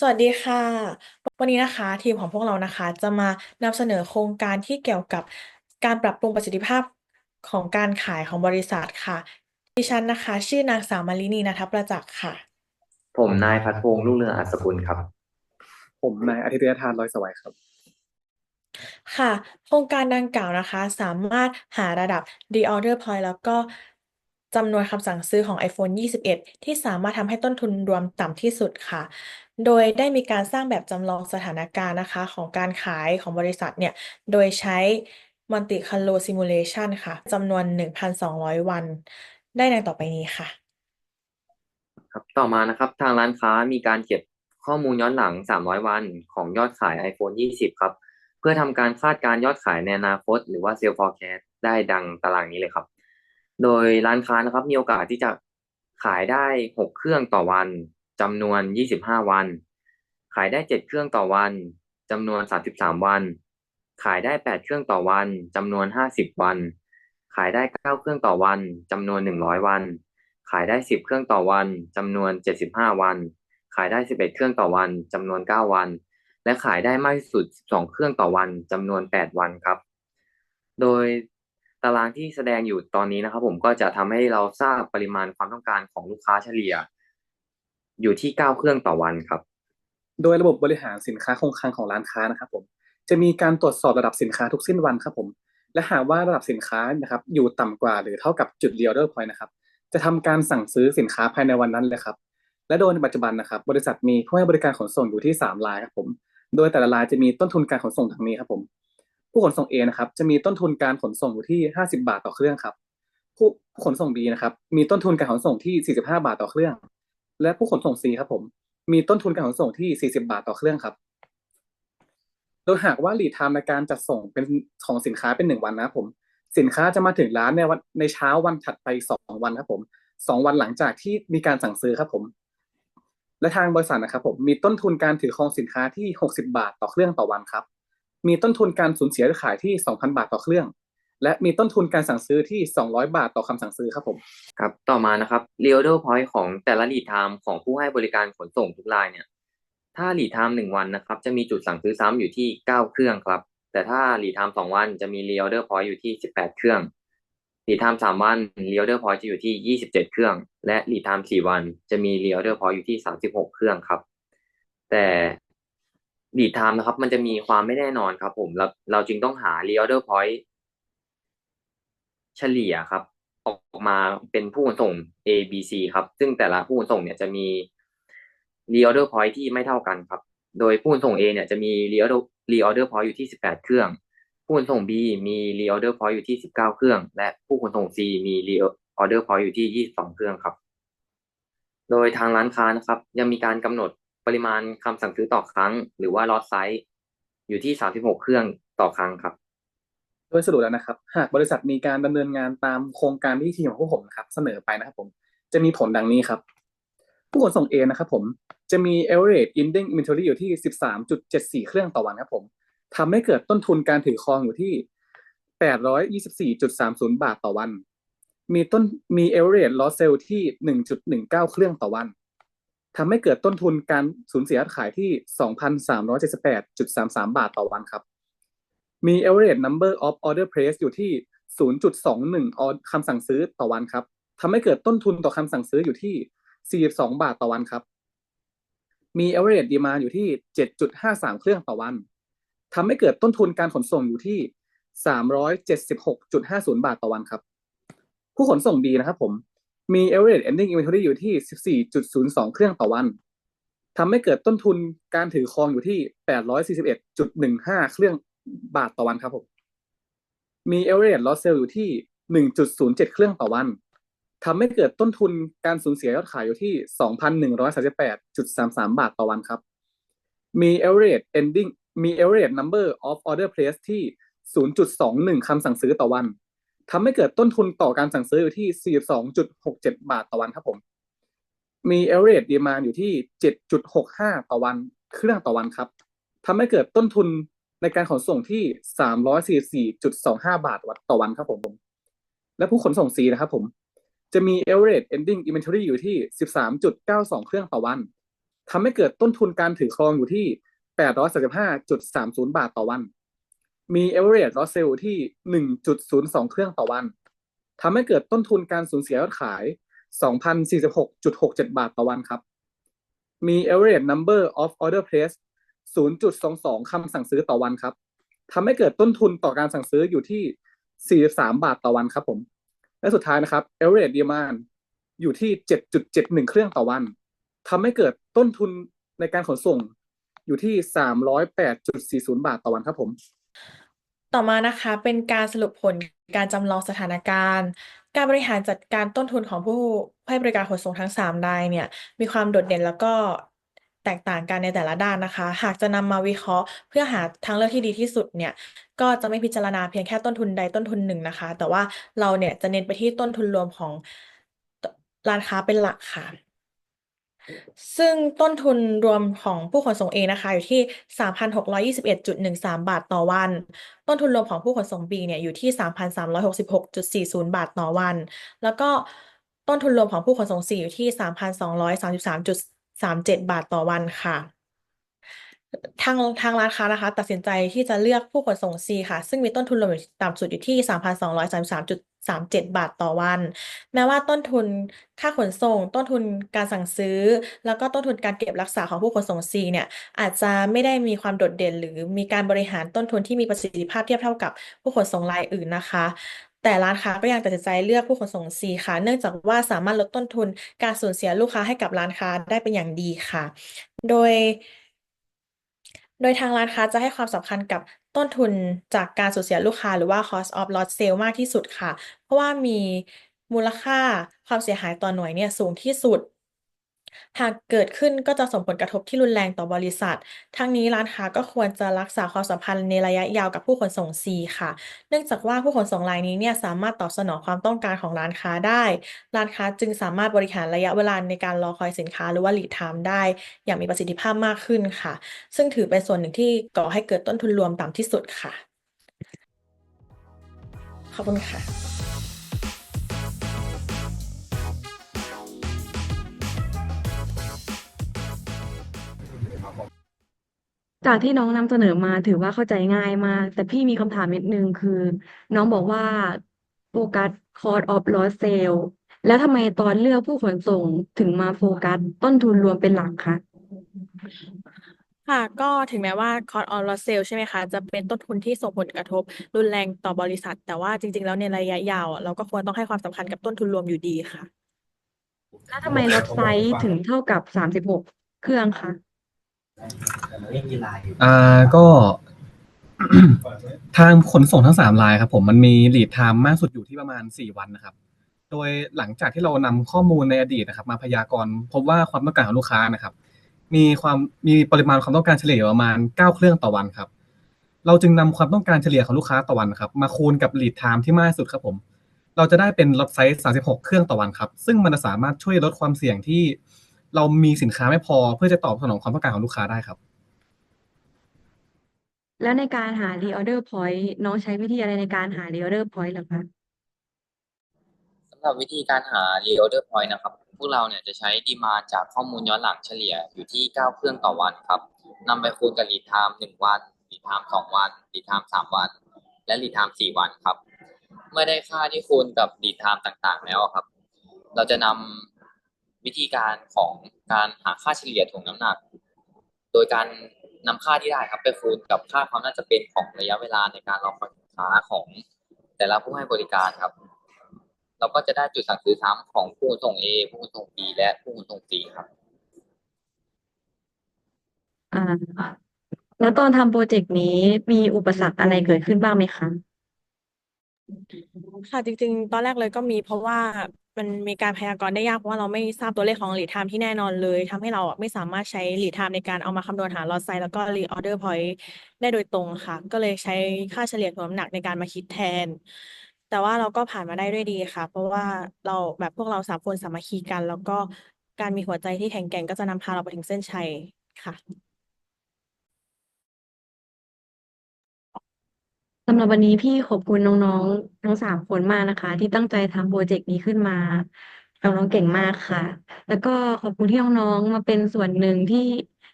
สวัสดีค่ะ วันนี้นะคะ ทีมของพวกเรานะคะ จะมานำเสนอโครงการที่เกี่ยวกับการปรับปรุงประสิทธิภาพของการขายของบริษัทค่ะ ดิฉันนะคะ ชื่อนางสาวมาลินีนัทประจักษ์ค่ะ ผมนายพัดพงษ์รุ่งเรืองอัศกุลครับ ผมนายอาทิตยทานร้อยสวัยครับ ค่ะ โครงการดังกล่าวนะคะ สามารถหาระดับ Reorder Point แล้วก็จำนวนคำสั่งซื้อของ iPhone 21 ที่สามารถทำให้ต้นทุนรวมต่ำที่สุดค่ะ โดยได้มีการสร้างแบบจำลองสถานการณ์นะคะ ของการขายของบริษัทเนี่ย โดยใช้ Monte Carlo Simulation ค่ะจำนวน 1,200 วัน ได้ดังต่อไปนี้ค่ะ ครับต่อมานะครับ ทางร้านค้ามีการเก็บข้อมูลย้อนหลัง 300 วันของยอดขาย iPhone 20 ครับ เพื่อทำการคาดการยอดขายในอนาคต หรือว่า Sales Forecast ได้ดังตารางนี้เลยครับ โดยร้านค้านะครับมีโอกาสที่จะขายได้ 6 เครื่องต่อวัน จำนวน 25 วัน ขายได้ 7 เครื่องต่อวันจำนวน 33 วัน ขายได้ 8 เครื่องต่อวันจำนวน 50 วัน ขายได้ 9 เครื่องต่อวันจำนวน 100 วัน ขายได้ 10 เครื่องต่อวันจำนวน 75 วัน ขายได้ 11 เครื่องต่อวันจำนวน 9 วัน และขายได้มากที่สุด 12 เครื่องต่อวันจำนวน 8 วันครับ โดยตารางที่แสดงอยู่ตอนนี้นะครับ ผมก็จะทำให้เราทราบปริมาณความต้องการของลูกค้าเฉลี่ย อยู่ที่9เครื่องต่อวันครับ โดยระบบบริหารสินค้าคงคลังของร้านค้านะครับผมจะมีการตรวจสอบระดับสินค้าทุกสิ้นวันครับผม และหากว่าระดับสินค้านะครับ อยู่ต่ำกว่าหรือเท่ากับจุด reorder point นะครับ จะทำการสั่งซื้อสินค้าภายในวันนั้นเลยครับ และโดยในปัจจุบันนะครับ บริษัทมีผู้ให้บริการขนส่งอยู่ที่3รายครับผม โดยแต่ละรายจะมีต้นทุนการขนส่งดังนี้ครับผม ผู้ขนส่ง A นะครับ จะมีต้นทุนการขนส่งอยู่ที่ 50 บาทต่อเครื่องครับ ผู้ผู้ขนส่ง B นะครับ มีต้นทุนการขนส่งที่ 45 บาทต่อเครื่อง และผู้ขนส่ง C ครับผม มีต้นทุนการขนส่งที่ 40 บาทต่อเครื่องครับ โดยหากว่า lead time ในการจัดส่งเป็นของสินค้าเป็นหนึ่งวันนะผม สินค้าจะมาถึงร้านในวันในเช้าวันถัดไปสองวันครับผมสองวันหลังจากที่มีการสั่งซื้อครับผม และทางบริษัทนะครับผมมีต้นทุนการถือครองสินค้าที่ 60 บาทต่อเครื่องต่อวันครับ มีต้นทุนการสูญเสียหรือขายที่ 2,000 บาทต่อเครื่อง และมีต้นทุนการสั่งซื้อที่ 200 บาทต่อคำสั่งซื้อครับผม ครับ ต่อมานะครับ reorder point ของแต่ละ lead time ของผู้ให้บริการขนส่งทุกรายเนี่ย ถ้า lead time หนึ่งวันนะครับ จะมีจุดสั่งซื้อซ้ำอยู่ที่เก้าเครื่องครับ แต่ถ้า lead time สองวันจะมี reorder point อยู่ที่สิบแปดเครื่อง lead time สามวัน reorder point จะอยู่ที่ยี่สิบเจ็ดเครื่อง และ lead time สี่วัน จะมี reorder point อยู่ที่สามสิบหกเครื่องครับ แต่ lead time นะครับมันจะมีความไม่แน่นอนครับผมเราเราจึงต้องหา reorder point เฉลี่ยครับ ออกมาเป็นผู้ขนส่ง A B C ครับ ซึ่งแต่ละผู้ขนส่งเนี่ยจะมี reorder point ที่ไม่เท่ากันครับ โดยผู้ขนส่ง A เนี่ยจะมี reorder reorder point อยู่ที่ 18 เครื่อง ผู้ขนส่ง B มี reorder point อยู่ที่ 19 เครื่อง และผู้ขนส่ง C มี reorder point อยู่ที่ 22 เครื่องครับ โดยทางร้านค้านะครับ ยังมีการกำหนดปริมาณคำสั่งซื้อต่อครั้ง หรือว่า lot size อยู่ที่ 36 เครื่องต่อครั้งครับ โดยสรุปแล้วนะครับ หากบริษัทมีการดำเนินงานตามโครงการที่ทีมของพวกผมนะครับ เสนอไปนะครับผม จะมีผลดังนี้ครับ ผู้ขนส่ง A นะครับผมจะมี average ending inventory อยู่ที่ 13.74 เครื่องต่อวันครับผมทำให้เกิดต้นทุนการถือครองอยู่ที่ 824.30 บาทต่อวัน มีต้นมี average loss sale ที่ 1.19 เครื่องต่อวันทำให้เกิดต้นทุนการสูญเสียยอดขายที่ 2,378.33 บาทต่อวันครับ มี average number of order place อยู่ที่ 0.21ออคำสั่งซื้อต่อวันครับทำให้เกิดต้นทุนต่อคำสั่งซื้ออยู่ที่ 42 บาทต่อวันครับ มี average demand อยู่ที่ 7.53 เครื่องต่อวันทำให้เกิดต้นทุนการขนส่งอยู่ที่ 376.50 บาทต่อวันครับ ผู้ขนส่ง B นะครับผม มี average ending inventory อยู่ที่ 14.02 เครื่องต่อวันทำให้เกิดต้นทุนการถือครองอยู่ที่ 841.15 เครื่อง บาทต่อวันครับผม มี average loss sale อยู่ที่1.07เจ็ดเครื่องต่อวันทำให้เกิดต้นทุนการสูญเสียยอดขายอยู่ที่2,138.33บแปดจุดสามสามบาทต่อวันครับ มี average ending มี average number of order place ที่ 0.21 คำสั่งซื้อต่อวัน ทำให้เกิดต้นทุนต่อการสั่งซื้ออยู่ที่ 42.67 บาทต่อวันครับผม มี average demand อยู่ที่ 7.65 ต่อวัน เครื่องต่อวันครับ ทำให้เกิดต้นทุน ในการขนส่งที่ 344.25 บาทวัต่อวันครับผม และผู้ขนส่ง C นะครับผม จะมี average ending inventory อยู่ที่ 13.92 เครื่องต่อวันทำให้เกิดต้นทุนการถือครองอยู่ที่ 835.30 บาทต่อวัน มี average loss sale ที่ 1.02 เครื่องต่อวันทำให้เกิดต้นทุนการสูญเสียยอดขาย 2,046.67 บาทต่อวันครับ มี average number of order placed 0.22 คำสั่งซื้อต่อวันครับทำให้เกิดต้นทุนต่อการสั่งซื้ออยู่ที่ 43 บาทต่อวันครับผม และสุดท้ายนะครับ average demand อยู่ที่ 7.71 เครื่องต่อวันทำให้เกิดต้นทุนในการขนส่งอยู่ที่ 308.40 บาทต่อวันครับผม ต่อมานะคะเป็นการสรุปผลการจำลองสถานการณ์ การบริหารจัดการต้นทุนของผู้ให้บริการขนส่งทั้ง 3 รายเนี่ย มีความโดดเด่นแล้วก็ แตกต่างกันในแต่ละด้านนะคะ หากจะนำมาวิเคราะห์ เพื่อหาทางเลือกที่ดีที่สุดเนี่ย ก็จะไม่พิจารณาเพียงแค่ต้นทุนใดต้นทุนหนึ่งนะคะ แต่ว่าเราเนี่ยจะเน้นไปที่ต้นทุนรวมของร้านค้าเป็นหลักค่ะ ซึ่งต้นทุนรวมของผู้ขนส่งเองนะคะ อยู่ที่ 3,621.13 บาทต่อวัน ต้นทุนรวมของผู้ขนส่ง B เนี่ยอยู่ที่ 3,366.40 บาทต่อวัน แล้วก็ต้นทุนรวมของผู้ขนส่ง C อยู่ที่ 3,233.37 บาทต่อวันค่ะทางทางร้านค้านะคะ ตัดสินใจที่จะเลือกผู้ขนส่ง C ค่ะ ซึ่งมีต้นทุนรวมอยู่ต่ำสุดอยู่ที่ 3,233.37 บาทต่อวัน แม้ว่าต้นทุนค่าขนส่ง ต้นทุนการสั่งซื้อ แล้วก็ต้นทุนการเก็บรักษาของผู้ขนส่ง C เนี่ย อาจจะไม่ได้มีความโดดเด่น หรือมีการบริหารต้นทุนที่มีประสิทธิภาพเทียบเท่ากับผู้ขนส่งรายอื่นนะคะ แต่ร้านค้าก็ยังตัดสินใจเลือกผู้ขนส่ง C ค่ะ เนื่องจากว่าสามารถลดต้นทุนการสูญเสียลูกค้าให้กับร้านค้าได้เป็นอย่างดีค่ะ โดย โดยทางร้านค้าจะให้ความสำคัญกับต้นทุนจากการสูญเสียลูกค้า หรือว่า cost of lost sale มากที่สุดค่ะ เพราะว่ามีมูลค่าความเสียหายต่อหน่วยเนี่ยสูงที่สุด หากเกิดขึ้นก็จะส่งผลกระทบที่รุนแรงต่อบริษัท ทั้งนี้ร้านค้าก็ควรจะรักษาความสัมพันธ์ในระยะยาวกับผู้ขนส่ง C ค่ะ เนื่องจากว่าผู้ขนส่งรายนี้เนี่ยสามารถตอบสนองความต้องการของร้านค้าได้ ร้านค้าจึงสามารถบริหารระยะเวลาในการรอคอยสินค้าหรือว่า lead time ได้ อย่างมีประสิทธิภาพมากขึ้นค่ะ ซึ่งถือเป็นส่วนหนึ่งที่ก่อให้เกิดต้นทุนรวมต่ำที่สุดค่ะ ขอบคุณค่ะ จากที่น้องนำเสนอมาถือว่าเข้าใจง่ายมาก แต่พี่มีคำถามนิดนึงคือ น้องบอกว่าโฟกัส cost of lost sale แล้วทำไมตอนเลือกผู้ขนส่งถึงมาโฟกัสต้นทุนรวมเป็นหลักคะค่ะก็ถึงแม้ว่า cost of lost sale ใช่ไหมคะ จะเป็นต้นทุนที่ส่งผลกระทบ รุนแรงต่อบริษัท แต่ว่าจริง ๆ แล้วในระยะยาวอะเราก็ควรต้องให้ความสำคัญกับต้นทุนรวมอยู่ดีค่ะ แล้วทำไมลดไซส์ถึงเท่ากับสามสิบหกเครื่องคะ อ่าก็ ทางขนส่งทั้งสามรายครับ ผมมันมี lead time มากสุดอยู่ที่ประมาณสี่วันนะครับ โดยหลังจากที่เรานำข้อมูลในอดีตนะครับ มาพยากรณ์พบว่าความต้องการของลูกค้านะครับ มีความมีปริมาณความต้องการเฉลี่ยประมาณเก้าเครื่องต่อวันครับ เราจึงนำความต้องการเฉลี่ยของลูกค้าต่อวันครับ มาคูณกับ lead time ที่มากที่สุดครับผม เราจะได้เป็นล็อตไซส์36 เครื่องต่อวันครับ ซึ่งมันจะสามารถช่วยลดความเสี่ยงที่ เรามีสินค้าไม่พอเพื่อจะตอบสนองความต้องการของลูกค้าได้ครับ แล้วในการหา reorder point น้องใช้วิธีอะไรในการหา reorder point เหรอคะสำหรับวิธีการหา reorder point นะครับ พวกเราเนี่ยจะใช้ดีมาจากข้อมูลย้อนหลังเฉลี่ยอยู่ที่ 9 เครื่องต่อวันครับนำไปคูณกับ lead time 1วัน lead time 2 วัน lead time 3 วัน และ lead time 4 วันครับ เมื่อได้ค่าที่คูณกับ lead time ต่างๆ แล้วครับ เราจะนำ วิธีการของการหาค่าเฉลี่ยถ่วงน้ำหนัก โดยการนำค่าที่ได้ครับไปคูณกับค่าความน่าจะเป็นของระยะเวลาในการรอคอยสินค้าของแต่ละผู้ให้บริการครับ เราก็จะได้จุดสั่งซื้อซ้ำของผู้ขนส่ง A ผู้ขนส่ง B และผู้ขนส่ง C ครับอ่าแล้วตอนทำโปรเจกต์นี้มีอุปสรรคอะไรเกิดขึ้นบ้างไหมคะ ค่ะจริง ๆ ตอนแรกเลยก็มีเพราะว่า มันมีการพยากรณ์ได้ยากเพราะว่าเราไม่ทราบตัวเลขของ lead time ที่แน่นอนเลยทำให้เราไม่สามารถใช้ lead time ในการเอามาคำนวณหา lot size แล้วก็ reorder point ได้โดยตรงค่ะ ก็เลยใช้ค่าเฉลี่ยถ่วงน้ำหนักในการมาคิดแทน แต่ว่าเราก็ผ่านมาได้ด้วยดีค่ะ เพราะว่าเราแบบพวกเราสามคนสามัคคีกัน แล้วก็การมีหัวใจที่แข็งแกร่งก็จะนำพาเราไปถึงเส้นชัยค่ะ สำหรับวันนี้พี่ขอบคุณน้องๆ ทั้งสามคนมากนะคะ ที่ตั้งใจทำโปรเจกต์นี้ขึ้นมา น้องๆเก่งมากค่ะ แล้วก็ขอบคุณที่น้องๆมาเป็นส่วนหนึ่งที่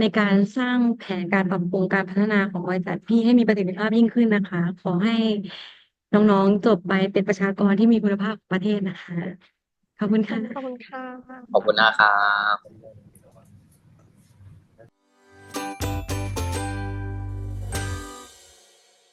ในการสร้างแผนการปรับปรุงการพัฒนาของบริษัทพี่ให้มีประสิทธิภาพยิ่งขึ้นนะคะ ขอให้น้องๆจบไปเป็นประชากรที่มีคุณภาพของประเทศนะคะ ขอบคุณค่ะ ขอบคุณค่ะ ขอบคุณนะครับ